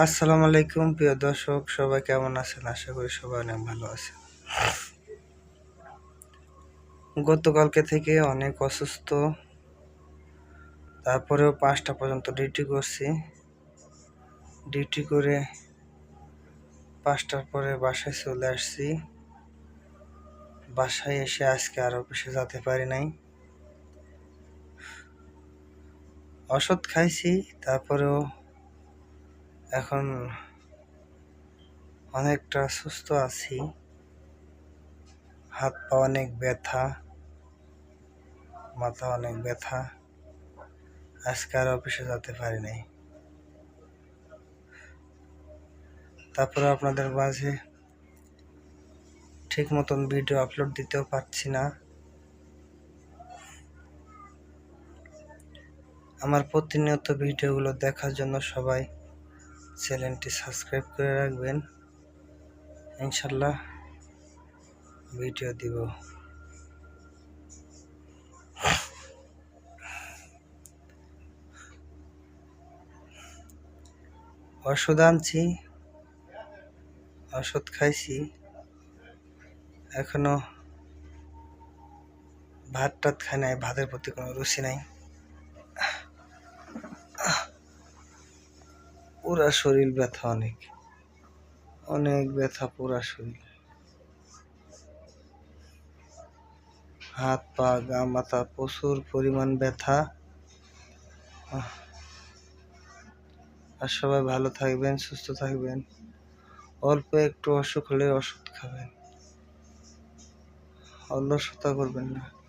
আসসালামু আলাইকুম, প্রিয় দর্শক, সবাই কেমন আছেন? আশা করি সবাই অনেক ভালো আছেন। গতকালকে থেকে অনেক অসুস্থ, তারপরেও পাঁচটা পর্যন্ত ডিউটি করছি। ডিউটি করে পাঁচটার পরে বাসায় চলে আসছি। বাসায় এসে আজকে আর অফিসে যেতে পারি নাই। ওষুধ খাইছি, তারপরেও এখন অনেকটা সুস্থ আছি। হাত পা অনেক ব্যথা, মাথা অনেক ব্যথা। আজকে আর অফিসে যেতে পারি নাই। তারপরে আপনাদের মাঝে ঠিক মতন ভিডিও আপলোড দিতেও পারছি না। আমার প্রতিনিয়ত ভিডিওগুলো দেখার জন্য সবাই চ্যানেলটি সাবস্ক্রাইব করে রাখবেন। ইনশাল্লাহ ভিডিও দিব। ওষুধ আনছি, ওষুধ খাইছি। এখনও ভাত টাত খাই নাই, ভাতের প্রতি কোনো রুচি নাই। পুরা শরীর ব্যথা অনেক। অনেক ব্যথা পুরা শরীর। হাত, পা, গা, মাথা, প্রচুর পরিমাণ ব্যথা। আর সবাই ভালো থাকবেন, সুস্থ থাকবেন। অল্প একটু অসুখ হলে ওষুধ খাবেন। অলসতা করবেন না।